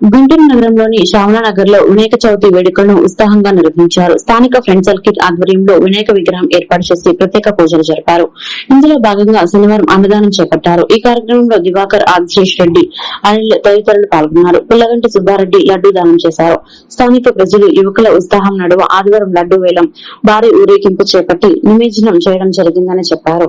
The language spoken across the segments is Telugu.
గుంటూరు నగరంలోని శ్రావణనగర్లో వినాయక చవితి వేడుకలను ఉత్సాహంగా నిర్వహించారు. స్థానిక ఫ్రెండ్ సర్కిల్ ఆధ్వర్యంలో వినాయక విగ్రహం ఏర్పాటు చేసి ప్రత్యేక పూజలు జరిపారు. ఇందులో భాగంగా శనివారం అన్నదానం చేపట్టారు. ఈ కార్యక్రమంలో దివాకర్ ఆదిశేష్ రెడ్డి అనిల్ తదితరులు పాల్గొన్నారు. పుల్లగంటి సుబ్బారెడ్డి లడ్డూ దానం చేశారు. స్థానిక ప్రజలు యువకుల ఉత్సాహం నడువ ఆదివారం లడ్డూ వేలం భారీ ఊరేగింపు చేపట్టి నిమజ్జనం చేయడం జరిగిందని చెప్పారు.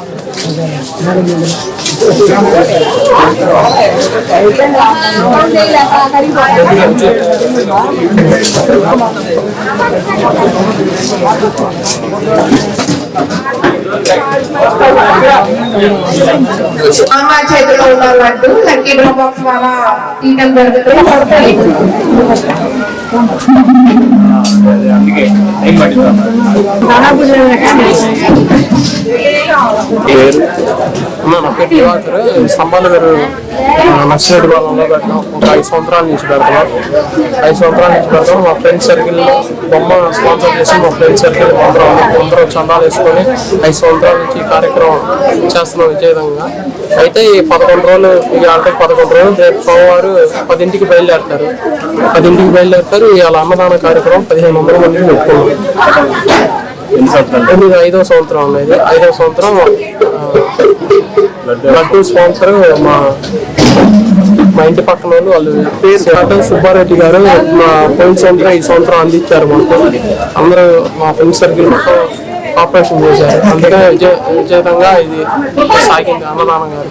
అమ్మ చేతిలో ఉన్న లడ్డు లక్కీ డ్రా బాక్స్ ద్వారా తీయడం జరుగుతుంది అన్న, నా పేరు దివాకర్ స్తంభాల గారు నచ్చినట్టు వాళ్ళలో పెట్టాం ఒక ఐదు సంవత్సరాల నుంచి పెడతాం. ఐదు సంవత్సరాల నుంచి పెడతాం. మా ఫ్రెండ్ సర్కిల్ బొమ్మ స్పాన్సర్ చేసి మా ఫ్రెండ్ సర్కిల్ అందరం అందరూ చందాలు వేసుకొని ఐదు సంవత్సరాల నుంచి ఈ కార్యక్రమం చేస్తున్నాం విజయవిధంగా అయితే ఈ పదకొండు రోజులు ఈ ఆల్రెడీ పదకొండు రోజులు రేపు సోమవారు పదింటికి బయలుదేరుతారు. పదింటికి బయలుదేరుతారు. ఇవాళ అన్నదాన కార్యక్రమం పదిహేను వందల మందికి పెట్టుకున్నాం. ఇది ఐదో సంవత్సరం అనేది ఐదో సంవత్సరం లడ్డు స్పాన్సర్ మా మా ఇంటి పక్కన వాళ్ళు వాళ్ళు పేరు సుబ్బారెడ్డి గారు మా పోయిన సంవత్సరం ఈ సంవత్సరం అందించారు మాకు. అందరూ మా ఫ్రెండ్ సర్కిల్ మొత్తం ఆపరేషన్ చేశారు. అందుకే విజయ విజేతంగా ఇది సాగింది అన్నదానం గారు.